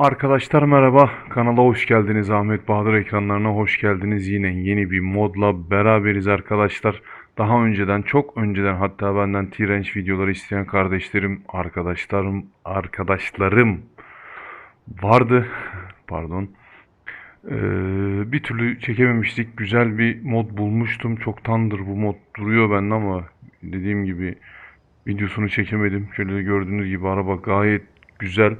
Arkadaşlar merhaba, kanala hoş geldiniz. Ahmet Bahadır ekranlarına hoş geldiniz. Yine yeni bir modla beraberiz arkadaşlar. Daha önceden, çok önceden hatta benden T-Range videoları isteyen kardeşlerim, arkadaşlarım, arkadaşlarım vardı. Pardon. Ee, bir türlü çekememiştik. Güzel bir mod bulmuştum. Çoktandır bu mod duruyor bende ama dediğim gibi videosunu çekemedim. Şöyle gördüğünüz gibi araba gayet güzel.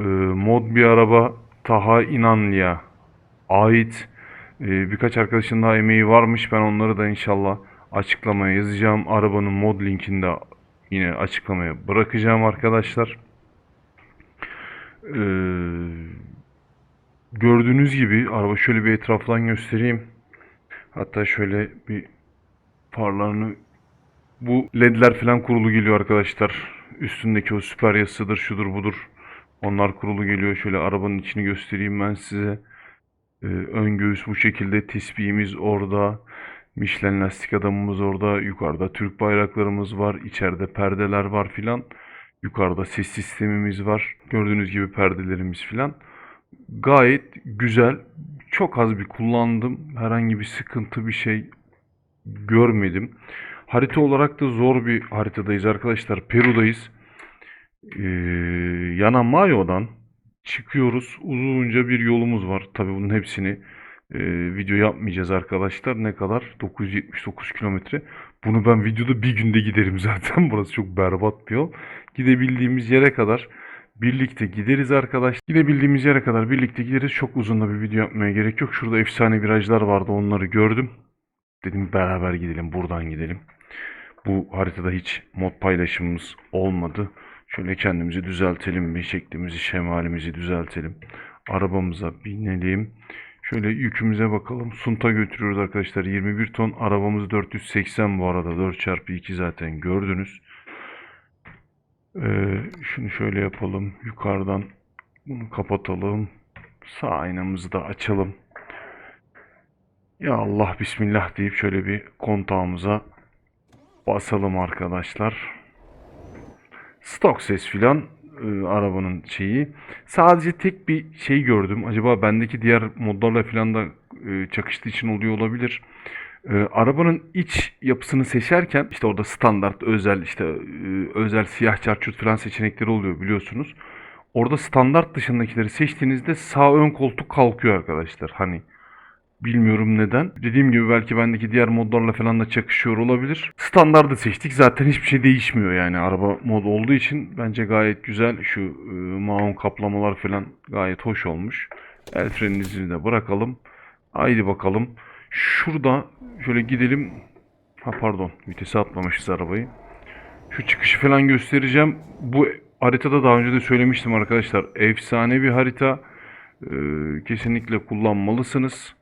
Ee, mod bir araba Taha İnanlı'ya ait Ee, birkaç arkadaşın daha emeği varmış. Ben onları da inşallah açıklamaya yazacağım. Arabanın mod linkini de yine açıklamaya bırakacağım arkadaşlar. Ee, gördüğünüz gibi araba şöyle bir etraftan göstereyim. Hatta şöyle bir farlarını bu ledler falan kurulu geliyor arkadaşlar. Üstündeki o süper yazısıdır, şudur budur. Onlar kurulu geliyor. Şöyle arabanın içini göstereyim ben size. Ee, ön göğüs bu şekilde. Tespihimiz orada. Michelin lastik adamımız orada. Yukarıda Türk bayraklarımız var. İçeride perdeler var filan. Yukarıda ses sistemimiz var. Gördüğünüz gibi perdelerimiz filan. Gayet güzel. Çok az bir kullandım. Herhangi bir sıkıntı bir şey görmedim. Harita olarak da zor bir haritadayız arkadaşlar. Peru'dayız. Ee, Yanamayo'dan çıkıyoruz. Uzunca bir yolumuz var. Tabii bunun hepsini e, video yapmayacağız arkadaşlar. Ne kadar? 979 kilometre. Bunu ben videoda bir günde giderim zaten. Burası çok berbat bir yol. Gidebildiğimiz yere kadar birlikte gideriz arkadaş. Gidebildiğimiz yere kadar birlikte gideriz. Çok uzun da bir video yapmaya gerek yok. Şurada efsane virajlar vardı. Onları gördüm. Dedim beraber gidelim. Buradan gidelim. Bu haritada hiç mod paylaşımımız olmadı. Şöyle kendimizi düzeltelim bir şeklimizi, şemalimizi düzeltelim. Arabamıza binelim. Şöyle yükümüze bakalım. Sunta götürüyoruz arkadaşlar. 21 ton. Arabamız 480 bu arada. 4x2 zaten gördünüz. Ee, şunu şöyle yapalım. Yukarıdan bunu kapatalım. Sağ aynamızı da açalım. Ya Allah Bismillah deyip şöyle bir kontağımıza basalım arkadaşlar. Stok ses filan e, arabanın şeyi. Sadece tek bir şey gördüm. Acaba bendeki diğer modlarla filan da e, çakıştığı için oluyor olabilir. E, arabanın iç yapısını seçerken işte orada standart, özel işte e, özel siyah çarçurt falan seçenekleri oluyor biliyorsunuz. Orada standart dışındakileri seçtiğinizde sağ ön koltuk kalkıyor arkadaşlar. Hani Bilmiyorum neden. Dediğim gibi belki bendeki diğer modlarla falan da çakışıyor olabilir. Standardı seçtik. Zaten hiçbir şey değişmiyor yani araba mod olduğu için. Bence gayet güzel. Şu e, maun kaplamalar falan gayet hoş olmuş. El freninizi de bırakalım. Haydi bakalım. Şurada şöyle gidelim. Ha pardon vitesi atmamışız arabayı. Şu çıkışı falan göstereceğim. Bu haritada daha önce de söylemiştim arkadaşlar. Efsane bir harita. Ee, kesinlikle kullanmalısınız.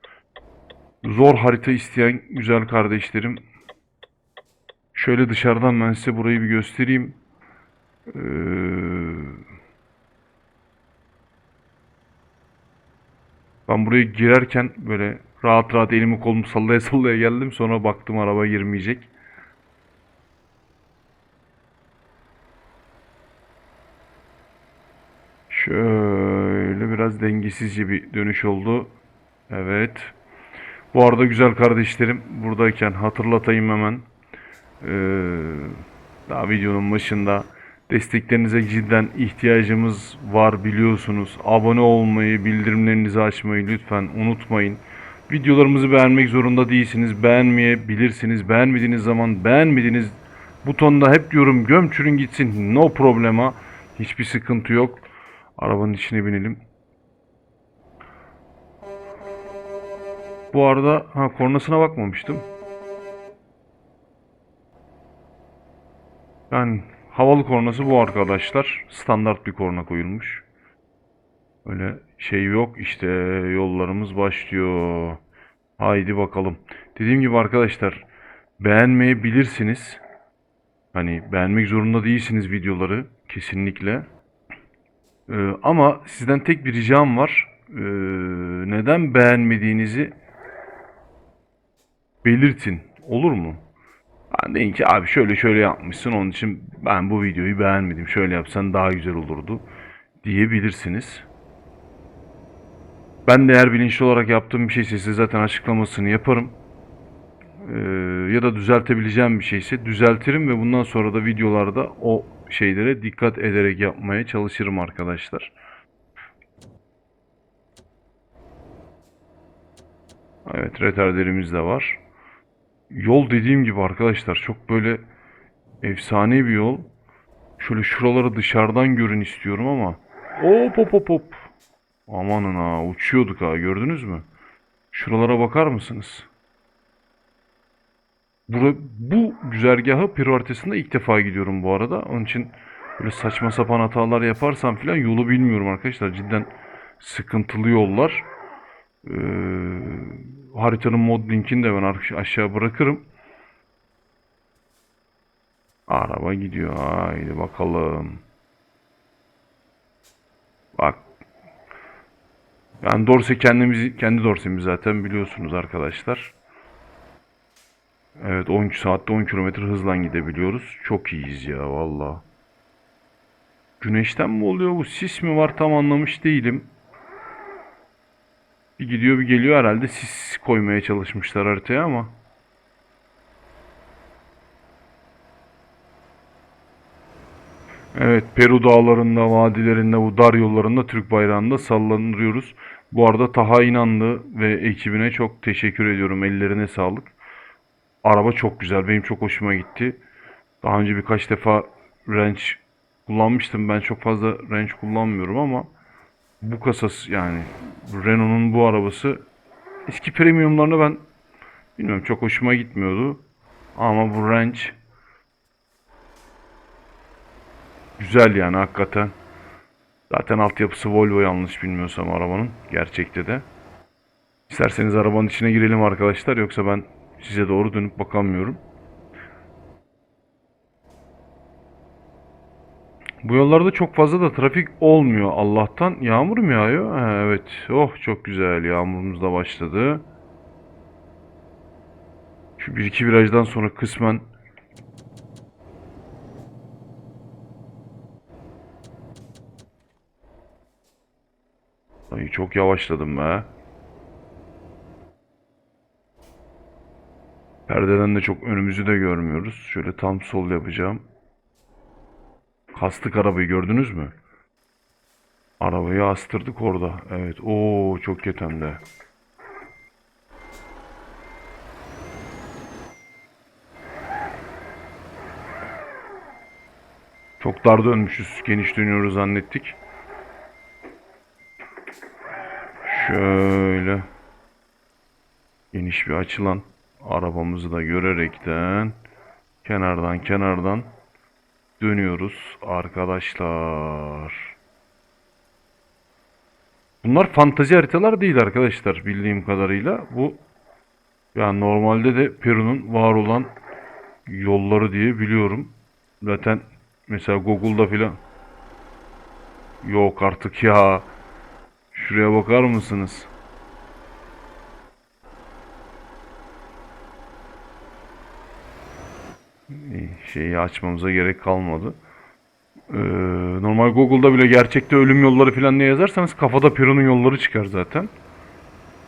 Zor harita isteyen güzel kardeşlerim. Şöyle dışarıdan ben size burayı bir göstereyim. Ee, ben buraya girerken böyle rahat rahat elimi kolumu sallaya sallaya geldim. Sonra baktım araba girmeyecek. Şöyle biraz dengesizce bir dönüş oldu. Evet. Bu arada güzel kardeşlerim buradayken hatırlatayım hemen. Ee, daha videonun başında desteklerinize cidden ihtiyacımız var biliyorsunuz. Abone olmayı, bildirimlerinizi açmayı lütfen unutmayın. Videolarımızı beğenmek zorunda değilsiniz. Beğenmeyebilirsiniz. Beğenmediğiniz zaman beğenmediğiniz butonda hep diyorum gömçürün gitsin. No problema. Hiçbir sıkıntı yok. Arabanın içine binelim. Bu arada ha kornasına bakmamıştım. Yani havalı kornası bu arkadaşlar. Standart bir korna koyulmuş. Öyle şey yok. İşte yollarımız başlıyor. Haydi bakalım. Dediğim gibi arkadaşlar beğenmeyebilirsiniz. Hani beğenmek zorunda değilsiniz videoları kesinlikle. Ee, ama sizden tek bir ricam var. Ee, neden beğenmediğinizi belirtin. Olur mu? Ben deyin ki abi şöyle şöyle yapmışsın onun için ben bu videoyu beğenmedim. Şöyle yapsan daha güzel olurdu diyebilirsiniz. Ben de eğer bilinçli olarak yaptığım bir şeyse size zaten açıklamasını yaparım. Ee, ya da düzeltebileceğim bir şeyse düzeltirim ve bundan sonra da videolarda o şeylere dikkat ederek yapmaya çalışırım arkadaşlar. Evet retarderimiz de var. Yol dediğim gibi arkadaşlar çok böyle efsane bir yol. Şöyle şuraları dışarıdan görün istiyorum ama hop hop hop hop. Amanın ha uçuyorduk ha gördünüz mü? Şuralara bakar mısınız? Bura, bu güzergaha piro haritasında ilk defa gidiyorum bu arada. Onun için böyle saçma sapan hatalar yaparsam falan yolu bilmiyorum arkadaşlar. Cidden sıkıntılı yollar. Ee, haritanın mod linkini de ben aşağı bırakırım. Araba gidiyor. Haydi bakalım. Bak. Yani Dorse kendimizi kendi Dorse'miz zaten biliyorsunuz arkadaşlar. Evet 12 saatte 10 kilometre hızla gidebiliyoruz. Çok iyiyiz ya valla. Güneşten mi oluyor bu? Sis mi var tam anlamış değilim. Bir gidiyor bir geliyor herhalde sis koymaya çalışmışlar haritaya ama. Evet Peru dağlarında, vadilerinde, bu dar yollarında Türk bayrağında sallanıyoruz. Bu arada Taha İnanlı ve ekibine çok teşekkür ediyorum. Ellerine sağlık. Araba çok güzel. Benim çok hoşuma gitti. Daha önce birkaç defa Range kullanmıştım. Ben çok fazla Range kullanmıyorum ama bu kasası yani Renault'un bu arabası eski premiumlarını ben bilmiyorum çok hoşuma gitmiyordu. Ama bu Range güzel yani hakikaten. Zaten altyapısı Volvo yanlış bilmiyorsam arabanın gerçekte de. İsterseniz arabanın içine girelim arkadaşlar yoksa ben size doğru dönüp bakamıyorum. Bu yollarda çok fazla da trafik olmuyor Allah'tan. Yağmur mu yağıyor? Ha, evet. Oh çok güzel. Yağmurumuz da başladı. Şu bir iki virajdan sonra kısmen Ay çok yavaşladım be. Perdeden de çok önümüzü de görmüyoruz. Şöyle tam sol yapacağım. Kastık arabayı gördünüz mü? Arabayı astırdık orada. Evet. Oo çok kötü. Çok dar dönmüşüz. Geniş dönüyoruz zannettik. Şöyle geniş bir açılan arabamızı da görerekten kenardan kenardan dönüyoruz arkadaşlar. Bunlar fantazi haritalar değil arkadaşlar bildiğim kadarıyla. Bu yani normalde de Peru'nun var olan yolları diye biliyorum. Zaten mesela Google'da filan yok artık ya. Şuraya bakar mısınız? İyi, Şeyi açmamıza gerek kalmadı. Ee, normal Google'da bile gerçekte ölüm yolları falan diye yazarsanız kafada Peru'nun yolları çıkar zaten.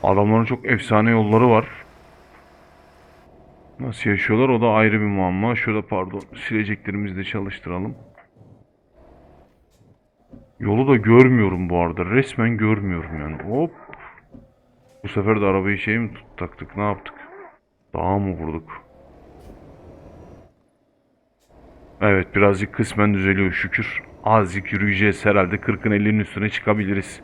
Adamların çok efsane yolları var. Nasıl yaşıyorlar o da ayrı bir muamma. Şurada pardon sileceklerimizi de çalıştıralım. Yolu da görmüyorum bu arada. Resmen görmüyorum yani. Hop. Bu sefer de arabayı şey mi tut- taktık? Ne yaptık? Dağa mı vurduk? Evet birazcık kısmen düzeliyor şükür. Azıcık yürüyeceğiz herhalde 40'ın 50'nin üstüne çıkabiliriz.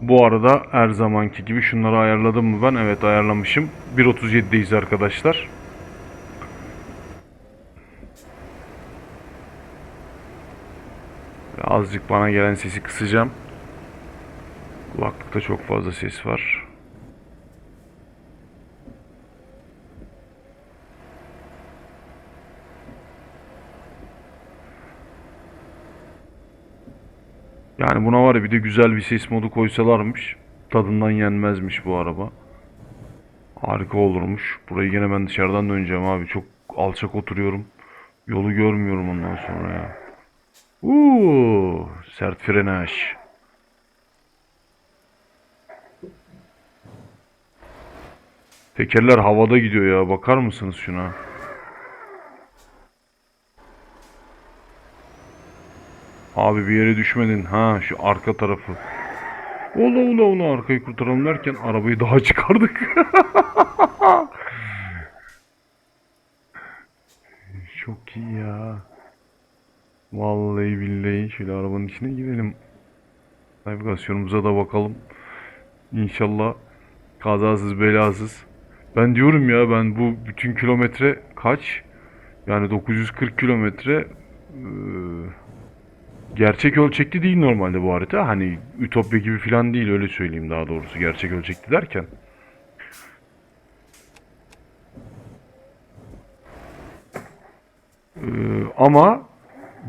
Bu arada her zamanki gibi şunları ayarladım mı ben? Evet ayarlamışım. 1.37'deyiz arkadaşlar. Azıcık bana gelen sesi kısacağım. Kulaklıkta çok fazla ses var. Yani buna var ya bir de güzel bir ses modu koysalarmış. Tadından yenmezmiş bu araba. Harika olurmuş. Burayı yine ben dışarıdan döneceğim abi. Çok alçak oturuyorum. Yolu görmüyorum ondan sonra ya. Uuu, sert frenaj. Tekerler havada gidiyor ya. Bakar mısınız şuna? Abi bir yere düşmedin. Ha şu arka tarafı. Ola ola ola arkayı kurtaralım derken arabayı daha çıkardık. Çok iyi ya. Vallahi billahi şöyle arabanın içine girelim. Navigasyonumuza da bakalım. İnşallah kazasız belasız. Ben diyorum ya ben bu bütün kilometre kaç? Yani 940 kilometre eee, gerçek ölçekli değil normalde bu harita. Hani Ütopya gibi falan değil öyle söyleyeyim daha doğrusu gerçek ölçekli derken. Eee, ama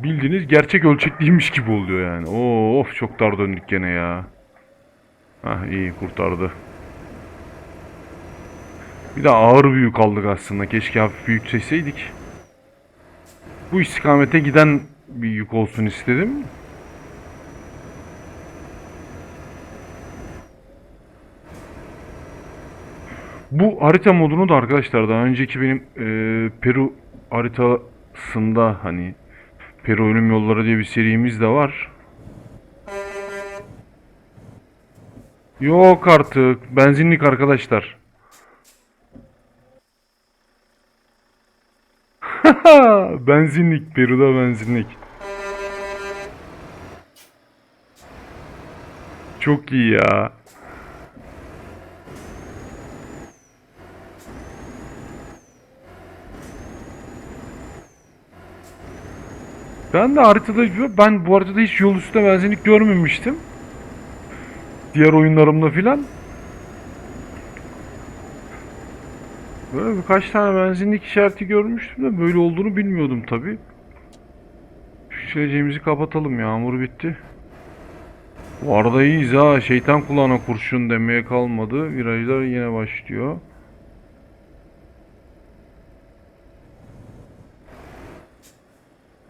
bildiğiniz gerçek ölçekliymiş gibi oluyor yani. Oo, of çok dar döndük gene ya. Hah iyi kurtardı. Bir de ağır bir yük aldık aslında. Keşke hafif bir yük. Bu istikamete giden bir yük olsun istedim. Bu harita modunu da arkadaşlar daha önceki benim eee, Peru haritasında hani Peru Ölüm Yolları diye bir serimiz de var. Yok artık. Benzinlik arkadaşlar. benzinlik. Peru'da benzinlik. Çok iyi ya. Ben de haritada ben bu haritada hiç yol üstünde benzinlik görmemiştim. Diğer oyunlarımda filan. Böyle birkaç tane benzinlik işareti görmüştüm de böyle olduğunu bilmiyordum tabi. Şu çileceğimizi kapatalım yağmur bitti. Bu arada iyiyiz ha şeytan kulağına kurşun demeye kalmadı. Virajlar yine başlıyor.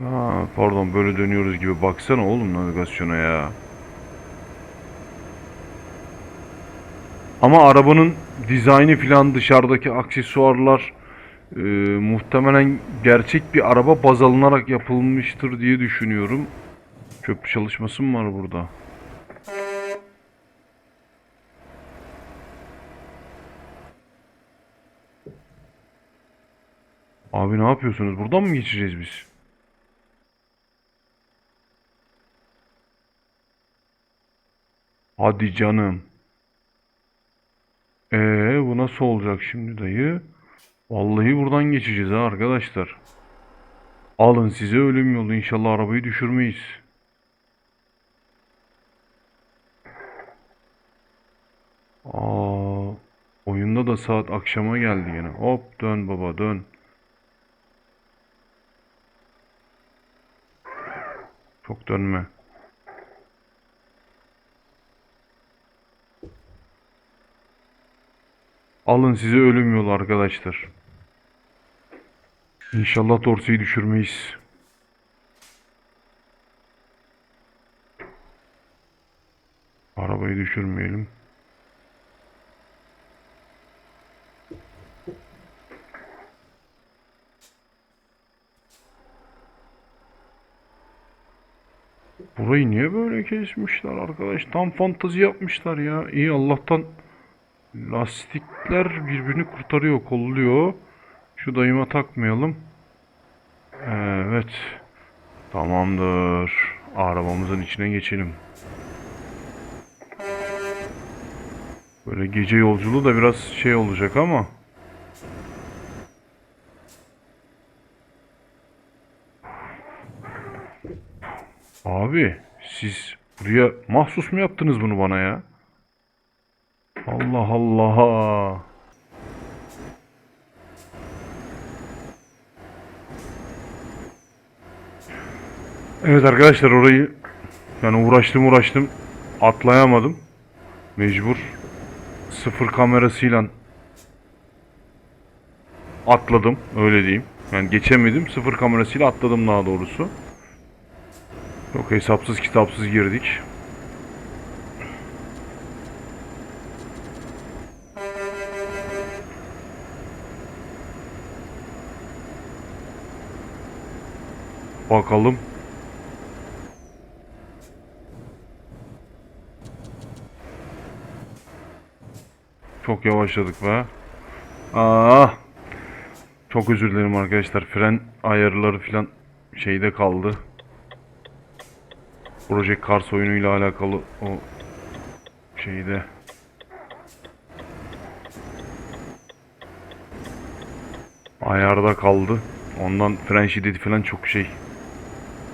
Ha, pardon böyle dönüyoruz gibi baksana oğlum navigasyona ya. Ama arabanın dizaynı filan dışarıdaki aksesuarlar e, muhtemelen gerçek bir araba baz alınarak yapılmıştır diye düşünüyorum. Köprü çalışması mı var burada? Abi ne yapıyorsunuz? Buradan mı geçeceğiz biz? Hadi canım. Ee, bu nasıl olacak şimdi dayı? Vallahi buradan geçeceğiz ha arkadaşlar. Alın size ölüm yolu. İnşallah arabayı düşürmeyiz. Aa, oyunda da saat akşama geldi yine. Hop dön baba dön. Çok dönme. Alın size ölüm yolu arkadaşlar. İnşallah dorseyi düşürmeyiz. Arabayı düşürmeyelim. Burayı niye böyle kesmişler arkadaş? Tam fantazi yapmışlar ya. İyi Allah'tan Lastikler birbirini kurtarıyor, kolluyor. Şu dayıma takmayalım. Evet. Tamamdır. Arabamızın içine geçelim. Böyle gece yolculuğu da biraz şey olacak ama. Abi siz buraya mahsus mu yaptınız bunu bana ya? Allah Allah. Evet arkadaşlar orayı yani uğraştım uğraştım atlayamadım. Mecbur sıfır kamerasıyla atladım öyle diyeyim. Yani geçemedim sıfır kamerasıyla atladım daha doğrusu. Çok hesapsız kitapsız girdik. Bakalım. Çok yavaşladık be. Aa! Çok özür dilerim arkadaşlar. Fren ayarları falan şeyde kaldı. Project Cars oyunuyla alakalı o şeyde. Ayarda kaldı. Ondan fren şiddeti falan çok şey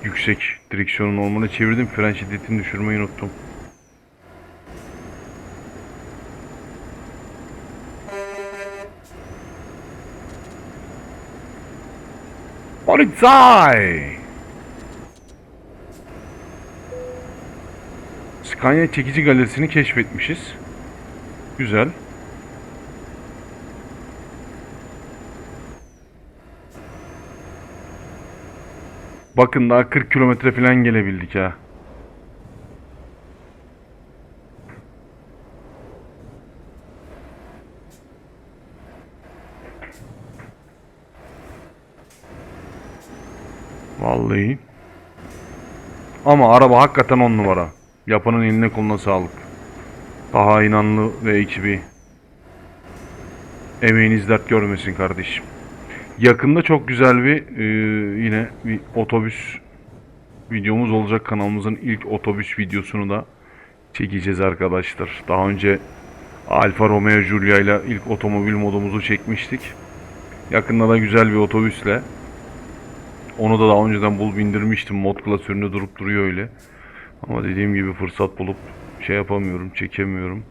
yüksek. Direksiyonu normale çevirdim. Fren şiddetini düşürmeyi unuttum. Polizei! Scania çekici galerisini keşfetmişiz. Güzel. Bakın daha 40 kilometre falan gelebildik ha. Vallahi. Ama araba hakikaten on numara. Yapanın eline koluna sağlık. Daha inanlı ve ekibi. Emeğiniz dert görmesin kardeşim. Yakında çok güzel bir e, yine bir otobüs videomuz olacak. Kanalımızın ilk otobüs videosunu da çekeceğiz arkadaşlar. Daha önce Alfa Romeo Giulia ile ilk otomobil modumuzu çekmiştik. Yakında da güzel bir otobüsle onu da daha önceden bul bindirmiştim. Mod klasöründe durup duruyor öyle. Ama dediğim gibi fırsat bulup şey yapamıyorum, çekemiyorum.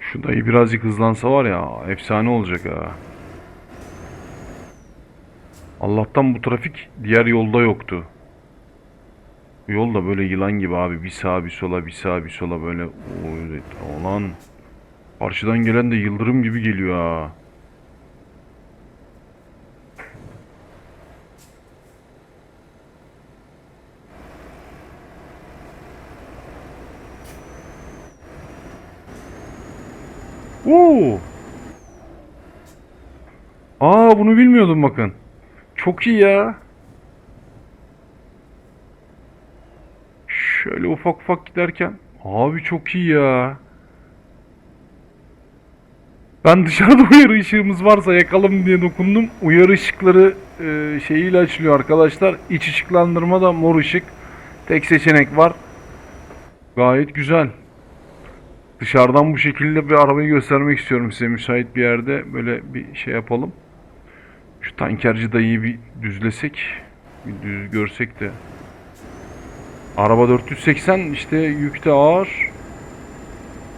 Şu dayı birazcık hızlansa var ya efsane olacak ha. Allah'tan bu trafik diğer yolda yoktu. Bu yol da böyle yılan gibi abi. Bir sağa bir sola bir sağa bir sola böyle. Oy, Ulan. Karşıdan gelen de yıldırım gibi geliyor ha. Oo. Aa bunu bilmiyordum bakın. Çok iyi ya. Şöyle ufak ufak giderken. Abi çok iyi ya. Ben dışarıda uyarı ışığımız varsa yakalım diye dokundum. Uyarı ışıkları e, şeyiyle açılıyor arkadaşlar. İç ışıklandırma da mor ışık. Tek seçenek var. Gayet güzel. Dışarıdan bu şekilde bir arabayı göstermek istiyorum size müsait bir yerde. Böyle bir şey yapalım. Şu tankerci dayıyı bir düzlesek. Bir düz görsek de. Araba 480 işte yükte ağır.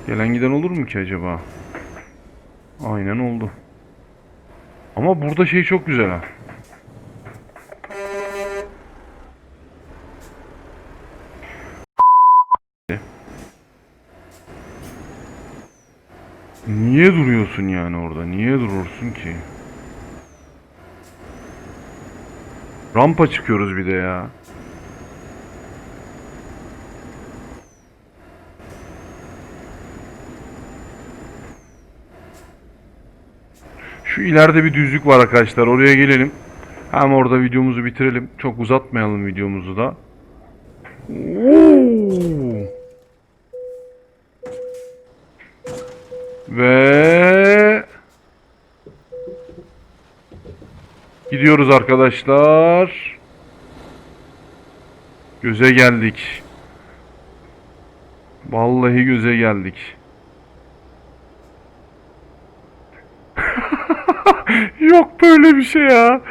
Gelen giden olur mu ki acaba? Aynen oldu. Ama burada şey çok güzel ha. Niye duruyorsun yani orada? Niye durursun ki? Rampa çıkıyoruz bir de ya. Şu ileride bir düzlük var arkadaşlar. Oraya gelelim. Hem orada videomuzu bitirelim. Çok uzatmayalım videomuzu da. Oo. Ve gidiyoruz arkadaşlar. Göze geldik. Vallahi göze geldik. Yok böyle bir şey ya.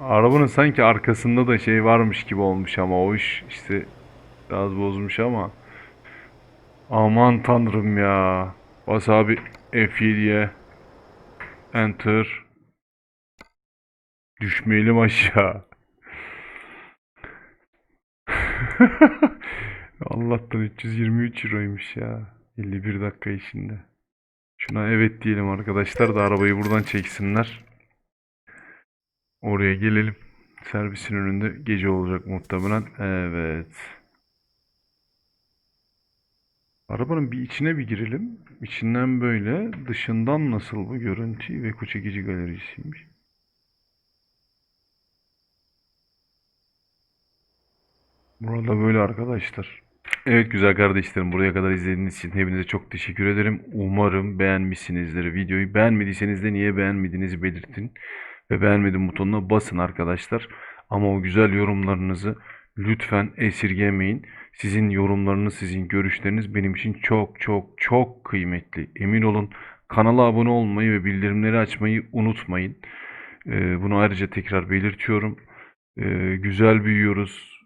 Arabanın sanki arkasında da şey varmış gibi olmuş ama o iş işte biraz bozmuş ama. Aman tanrım ya. Bas abi F7'ye. Enter. Düşmeyelim aşağı. Allah'tan 323 euroymuş ya. 51 dakika içinde. Şuna evet diyelim arkadaşlar da arabayı buradan çeksinler. Oraya gelelim. Servisin önünde gece olacak muhtemelen. Evet. Arabanın bir içine bir girelim. İçinden böyle, dışından nasıl bu görüntü ve çekici galerisiymiş. Burada böyle arkadaşlar. Evet güzel kardeşlerim buraya kadar izlediğiniz için hepinize çok teşekkür ederim. Umarım beğenmişsinizdir videoyu. Beğenmediyseniz de niye beğenmediğinizi belirtin. Ve beğenmedim butonuna basın arkadaşlar. Ama o güzel yorumlarınızı lütfen esirgemeyin. Sizin yorumlarınız, sizin görüşleriniz benim için çok çok çok kıymetli. Emin olun kanala abone olmayı ve bildirimleri açmayı unutmayın. Ee, bunu ayrıca tekrar belirtiyorum. Ee, güzel büyüyoruz.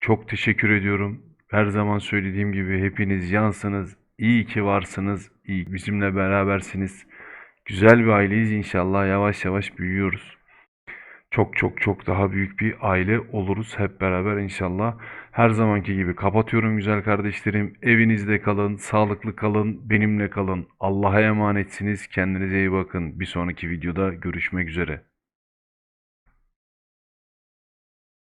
Çok teşekkür ediyorum. Her zaman söylediğim gibi hepiniz yansınız. İyi ki varsınız. İyi bizimle berabersiniz. Güzel bir aileyiz inşallah. Yavaş yavaş büyüyoruz. Çok çok çok daha büyük bir aile oluruz hep beraber inşallah. Her zamanki gibi kapatıyorum güzel kardeşlerim. Evinizde kalın, sağlıklı kalın, benimle kalın. Allah'a emanetsiniz. Kendinize iyi bakın. Bir sonraki videoda görüşmek üzere.